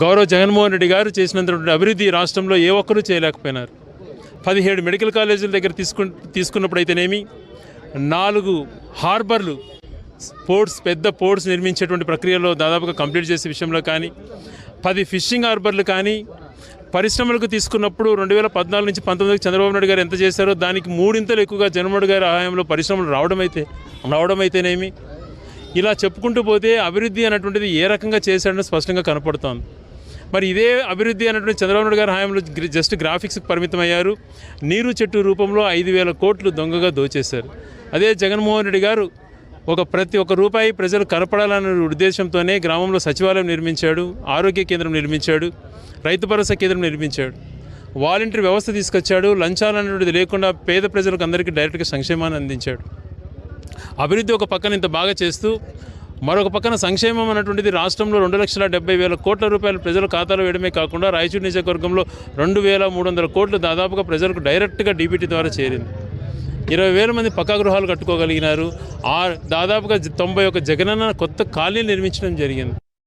గౌరవ జగన్మోహన్ రెడ్డి గారు చేసినంతటువంటి అభివృద్ధి రాష్ట్రంలో ఏ ఒక్కరూ చేయలేకపోయినారు. పదిహేడు మెడికల్ కాలేజీల దగ్గర తీసుకు తీసుకున్నప్పుడు అయితేనేమి నాలుగు హార్బర్లు పోర్ట్స్ పెద్ద పోర్ట్స్ నిర్మించేటువంటి ప్రక్రియలో దాదాపుగా కంప్లీట్ చేసే విషయంలో కానీ పది ఫిషింగ్ హార్బర్లు కానీ పరిశ్రమలకు తీసుకున్నప్పుడు రెండు వేల పద్నాలుగు నుంచి పంతొమ్మిదికి చంద్రబాబు నాయుడు గారు ఎంత చేశారో దానికి మూడింతలు ఎక్కువగా జగన్మోహన్ గారి హయాంలో పరిశ్రమలు రావడం అయితే రావడం అయితేనేమి ఇలా చెప్పుకుంటూ పోతే అభివృద్ధి అనేటువంటిది ఏ రకంగా చేశాడని స్పష్టంగా కనపడుతోంది. మరి ఇదే అభివృద్ధి అన్నటువంటి చంద్రబాబు నాయుడు గారి హయాంలో జస్ట్ గ్రాఫిక్స్కి పరిమితం అయ్యారు నీరు చెట్టు రూపంలో ఐదు వేల కోట్లు దొంగగా దోచేశారు. అదే జగన్మోహన్ రెడ్డి గారు ఒక ప్రతి ఒక్క రూపాయి ప్రజలు కనపడాలనే ఉద్దేశంతోనే గ్రామంలో సచివాలయం నిర్మించాడు ఆరోగ్య కేంద్రం నిర్మించాడు రైతు భరోసా కేంద్రం నిర్మించాడు. వాలంటీర్ వ్యవస్థ తీసుకొచ్చాడు లంచాలు అనేటువంటిది లేకుండా పేద ప్రజలకు అందరికీ డైరెక్ట్గా సంక్షేమాన్ని అందించాడు. అభివృద్ధి ఒక పక్కన ఇంత బాగా చేస్తూ మరొక పక్కన సంక్షేమం అన్నటువంటిది రాష్ట్రంలో రెండు లక్షల డెబ్బై వేల కోట్ల రూపాయలు ప్రజల ఖాతాలో వేయడమే కాకుండా రాయచూరు నియోజకవర్గంలో రెండు వేల మూడు వందల కోట్లు దాదాపుగా ప్రజలకు డైరెక్ట్గా డీబీటీ ద్వారా చేరింది. ఇరవై వేల మంది పక్కా గృహాలు కట్టుకోగలిగినారు. ఆ దాదాపుగా తొంభై ఒక జగనన్న కొత్త ఖాళీలు నిర్మించడం జరిగింది.